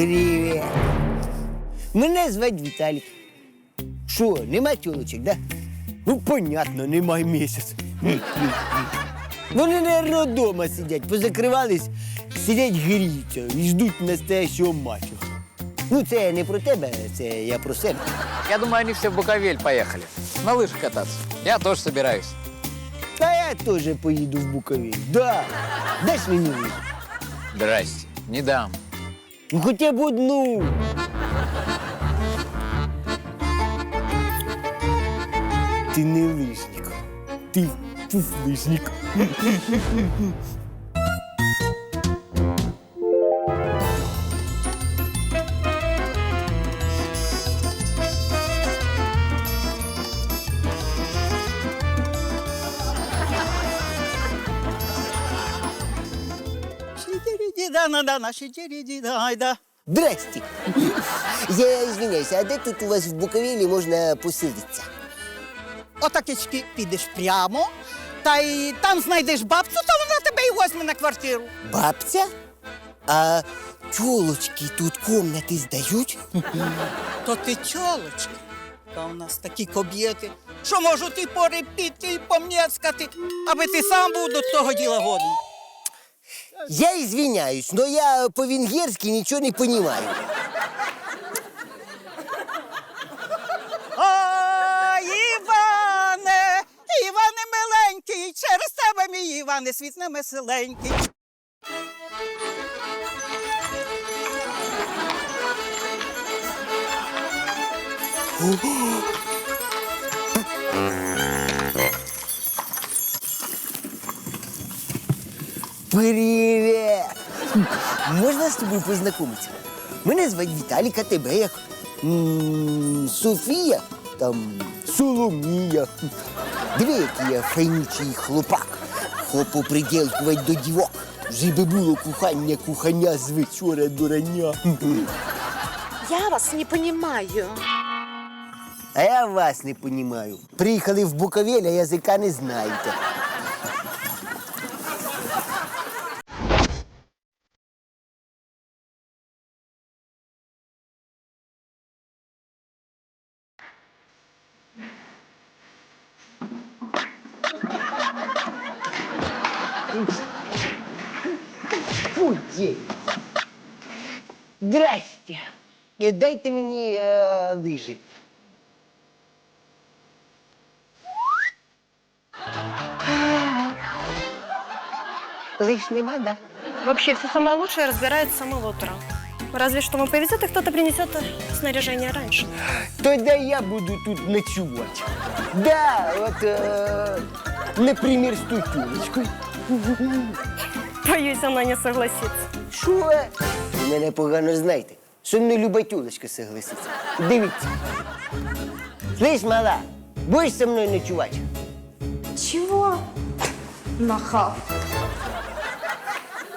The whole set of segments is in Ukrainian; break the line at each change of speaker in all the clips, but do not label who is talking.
Привіт. Мене звати Віталік. Що, нема тюлочок, да? Ну, понятно, немає місяць. Вони, наверное, вдома сидять, позакривались, сидять гріються і ждуть настоящого матчу. Ну, це не про тебе, це я про себе.
Я думаю, они все в Буковель поехали. На лыжах кататься. Я тоже собираюсь.
Та я теж поїду в Буковель. Да. Даш мені лижу?
Здрасте. Не дам.
Ну, хотя б одну. Ти не лижник. Ти фуфлижник.
Шидириди-да-на-да-на, шидириди-да-ай-да.
Здрасте. Я извиняюсь, а де тут у вас в Буковелі можна поселитися?
Отакечки підеш прямо, та й там знайдеш бабцю, то вона тебе й возьме на квартиру.
Бабця? А тюлочки тут комнати здають?
То ти чолочка. Та у нас такі кобєти, що можуть і порепіти, і пом'єцкати, аби ти сам був до того діла годний.
Я извиняюсь, но я по-венгерски нічого не понимаю.
Ой, Іване, Іване миленький, через тебе мій Іване, світ не веселенький.
Привіт! Можна з тобою познайомитися? Мене звати Віталік, а тебе як? М, Софія, там Соломія. Диви, який я файнючий хлопак. Хопу приділкувати до дівок. Вже би було кухання кухання з вечора до рання.
Я вас не понимаю.
А я вас не понімаю. Приїхали в Буковель, а язика не знаєте. Футі. Здрасте. Е, Дайте мені е, лижі. Лыж нема, да?
Вообще, все самое лучшее разбирается с самого утра. Разве что ему повезет, и кто-то принесет снаряжение раньше.
Тогда я буду тут ночевать. Да, вот, э, например, с той тёлочкой.
Боюсь, она не согласится.
Що? Мене погано знаєте. Не люба тюлочка согласиться. Дивіться. Слышь, мала, будеш со мною ночувати?
Чего? Нахал.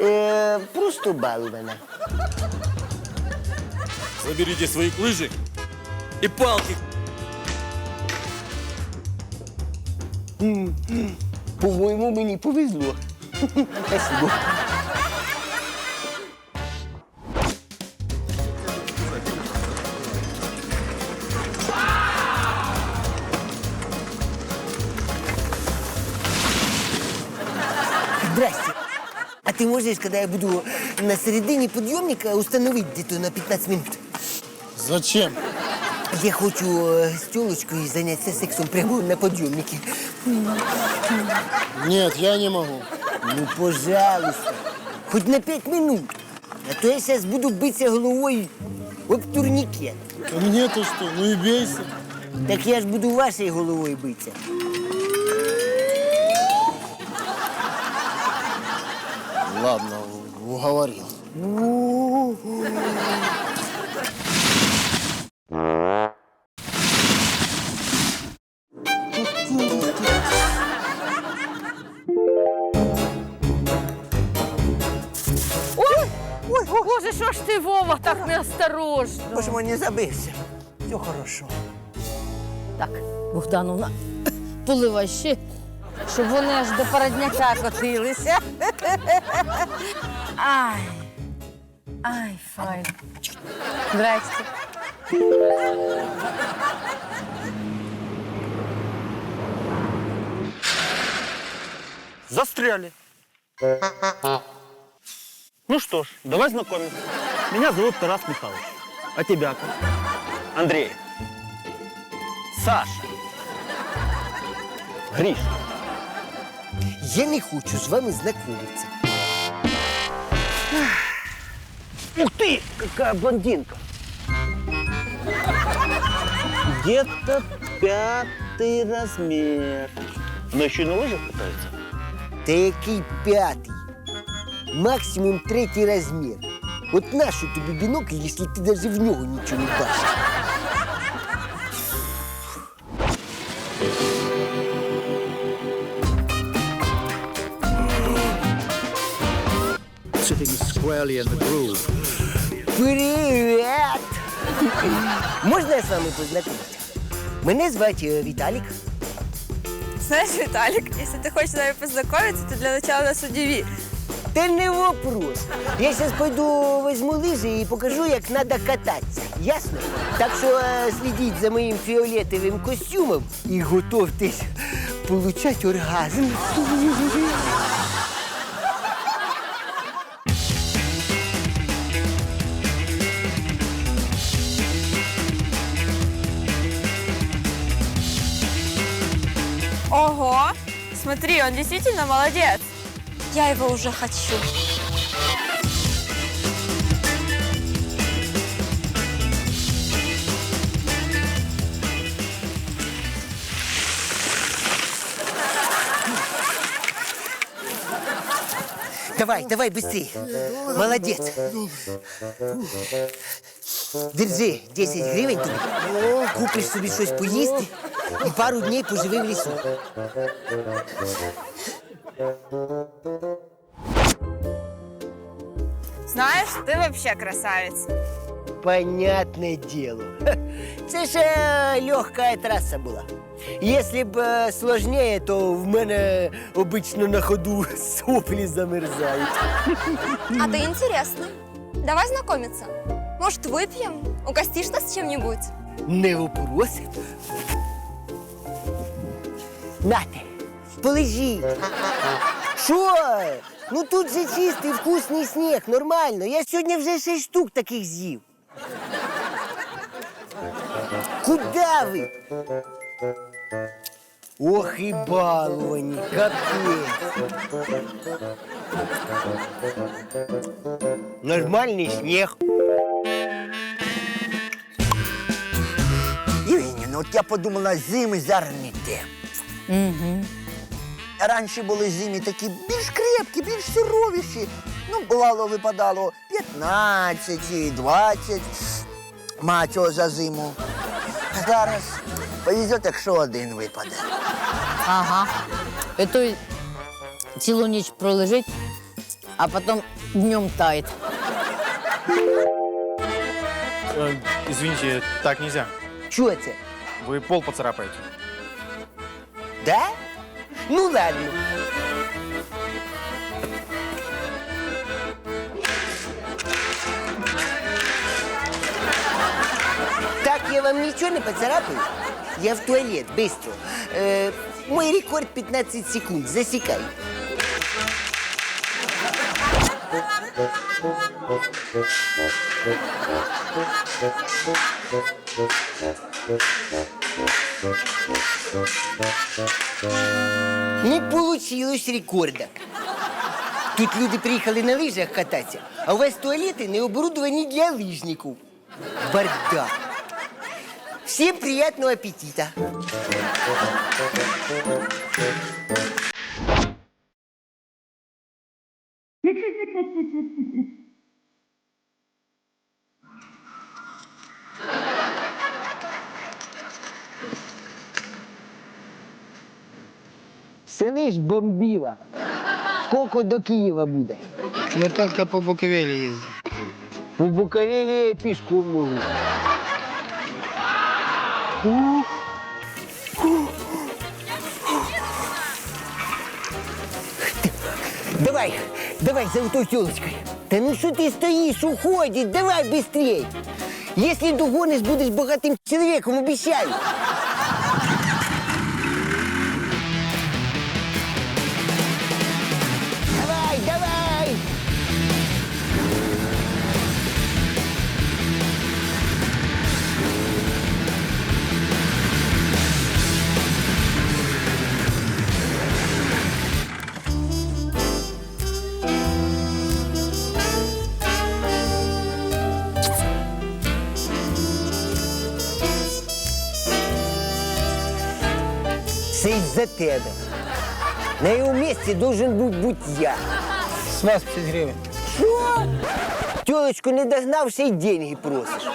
Е, просто балована.
Заберите свои лыжи и палки.
По-моєму, мені повезло. Спасибо. Здрасте. А ты можешь, когда я буду на середине подъемника, установить где-то на 15 минут?
Зачем?
Я хочу э, с телочкой заняться сексом прямо на подъемнике.
Нет, я не могу.
Ну, пожалуйста, хоч на пять минут. А то я зараз буду биться головою об турнікет.
А мне-то что? Ну и бейся.
Так я ж буду вашей головою битися.
Ладно, уговорил.
Боже, так неосторожно?
Боже мой, не забився. Все хорошо.
Так, Богдановна, поливай ще, щоб вони аж до породняка котилися. Ай. Ай, файн. Здрасте.
Застряли. Ну что ж, давай знакомиться. Меня зовут Тарас Михайлович. А тебя как? Андрей. Саша. Гриш.
Я не хочу з вами знайомитися.
Ух ты, какая блондинка. Где-то пятый размер. Она еще и на лыжах катается.
Та який п'ятий? Максимум третій розмір. От нащо тобі бінокль, якщо ти навіть в нього нічого не бачиш?
sitting squarely in the groove.
Привіт! Можна я з вами познайомитися? Мене звати е, Віталік.
Знаешь, Виталик, если ты хочешь с нами познакомиться, то для начала нас удиви.
Та не вопрос. Я зараз пойду возьму лижі і покажу, як треба кататися. Ясно? Так що е, слідіть за моїм фіолетовим костюмом і готовтесь получати оргазм.
Ого! Смотри, он действительно молодец. Я его уже хочу.
Давай, давай, быстрее. Молодец. Держи, 10 гривень тобі. Купиш собі щось поїсти і пару днів поживи в лісу.
Знаешь, ты вообще красавец.
Понятное дело. Це ж е, легкая траса була. Якщо б е, сложніше, то в мене обично на ходу соплі замерзають.
А ты интересный. Давай знакомиться. Может, выпьем? Угостишь нас чем-нибудь?
Не вопрос. Нате, полежіть. Що? Ну тут же чистий вкусний сніг, нормально. Я сьогодні вже шість штук таких з'їв. Куда ви? Ох і балувані, капець. Нормальний сніг.
Євгенівна, от я подумала, зими зараз не те.
Угу.
Раніше були зими такі більш крепкі, більш суровіші. Ну, бувало, випадало 15 і 20 мачо за зиму. А зараз повезет, якщо один випаде.
Ага. І той цілу ніч пролежить, а потім днем тает.
Э, извините, так нельзя.
Це?
Вы пол поцарапаете.
Да? Ну ладно. Так, я вам ничего не поцарапаю? Я в туалет, быстро. Э, мой рекорд 15 секунд, засекай. Не получилось рекорда. Тут люди приїхали на лижах кататися, а у вас туалети не оборудовані для лижників. Бардак. Всем приятного аппетита. Сидиш бомбіла. Сколько до Києва буде?
Я только по Буковеле ездил.
У Буковелі пішком можу. Давай, давай за той тілочкою. Та ну що ти стоїш, уходить, давай быстрей. Если догонишь, будешь богатым человеком, обещаю. Із-за тебе. На його місці должен бути будь я.
С вас 50 гривень.
Що? Тілочку не догнав, ще й деньги просиш.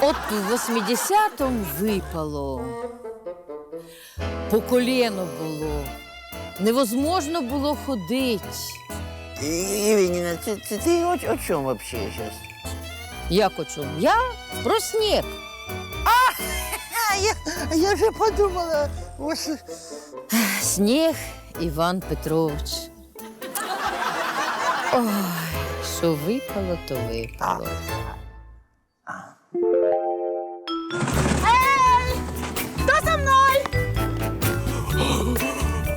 От у 80-му випало. По коліно було. Невозможно було ходити.
Євгенівна, ти, ти, ти о, о чому вообще зараз?
Як о чому? Я про сніг.
Я, я вже подумала, ось
Сніг Іван Петрович. Ой, що випало, то випало.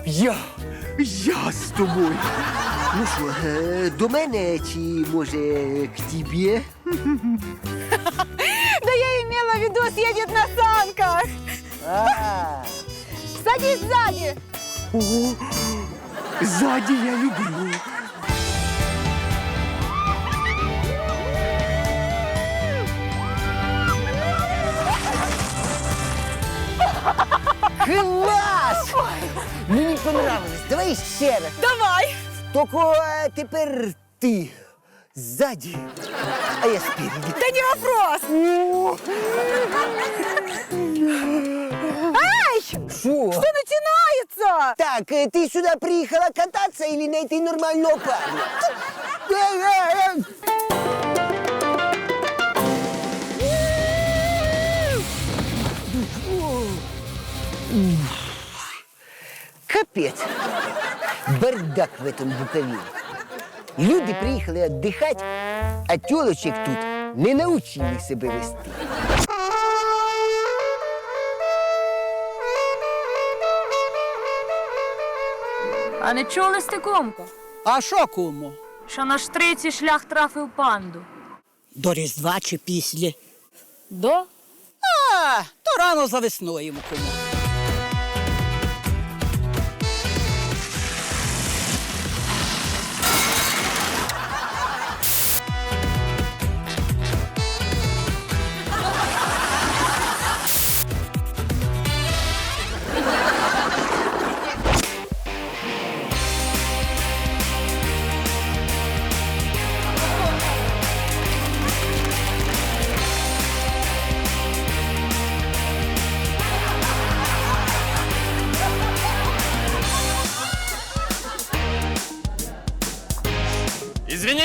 Я, я з тобою. Ну що, е, до мене чи може к тебе?
Да я имела в виду, съедет на санках.
А,
Садись сзади.
ого, ззаді я люблю. Клас! Мені понравилось. Давай ще раз.
Давай.
Тільки е, тепер ти ззаді, А я спереді.
Да не вопрос. Ай, что
Що?
начинается?
Так, е, ти сюди приїхала кататися і знайти нормального парня? Е, е, е. Капець. Бардак в этом Буковине. Люди приїхали віддихати, а тілочек тут не научили себе вести.
А не чули стикомко,
А що, кумо?
що на штриці шлях трафив панду?
До Різдва чи після?
До?
А, то рано за весною, кумо.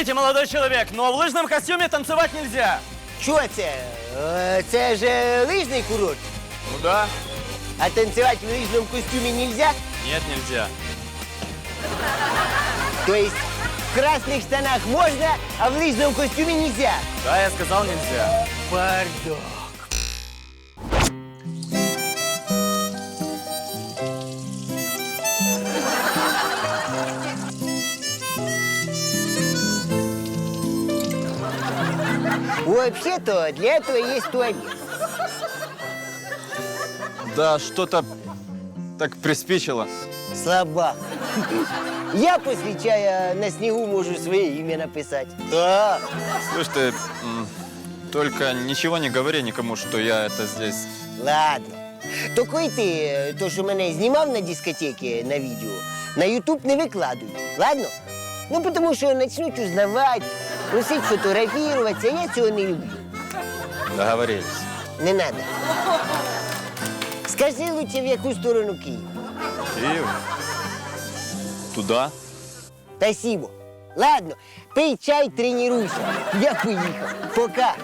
Извините, молодой человек, но в лыжном костюме танцевать нельзя.
Що це? Е, Це ж е, лижний курорт.
Ну да.
А танцевать в лыжном костюме нельзя?
Нет, нельзя.
То есть в красных штанах можно, а в лыжном костюме нельзя?
Да, я сказал нельзя.
Пардон. Вообще-то для этого есть туалет.
Да, что-то так приспичило.
Слабак. Я после чая на снегу можу своє ім'я написати. Да.
Слышь, ты м, только ничего не говори никому, что я это здесь.
Ладно. Тільки й ти, то, що мене знімав на дискотеці на відео, на Ютуб не викладуй. Ладно? Ну, тому що почнуть узнавати, Просить фотографироваться, я цього не люблю.
Договорились.
Не надо. Скажи лучше, в яку сторону Київ.
Киев? Туда?
Спасибо. Ладно, пий чай, тренуйся. Я поїхав. Пока.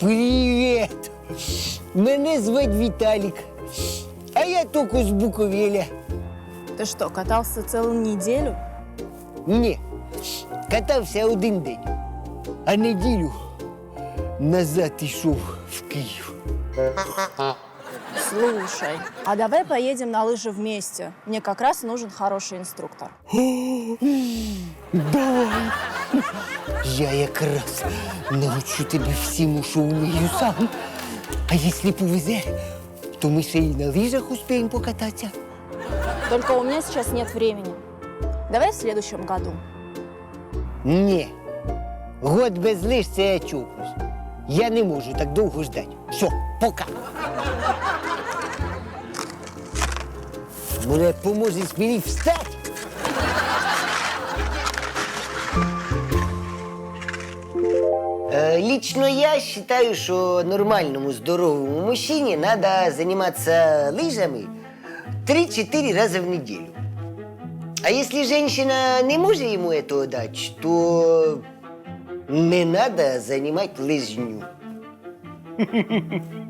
Привіт! Мене звать Віталік. А я тільки з Буковеля.
Ты что, катался целую неделю?
Ні, катався один день, а неділю назад йшов в Київ.
Слушай, а давай поедем на лыжи вместе. Мне как раз нужен хороший инструктор.
Давай. Я якраз научу тебе всему, що вмію сам. А якщо повезе, то ми ще й на лижах успіємо покататися.
Только у меня сейчас нет времени. Давай в следующем году.
Ні. Год без лиж це я чокнусь. Я не можу так довго ждати. Все, пока. Може, поможеш мені встати? Лично я считаю, что нормальному здоровому мужчине надо заниматься лыжами 3-4 раза в неделю. А если женщина не может ему этого дать, то не надо занимать лыжню.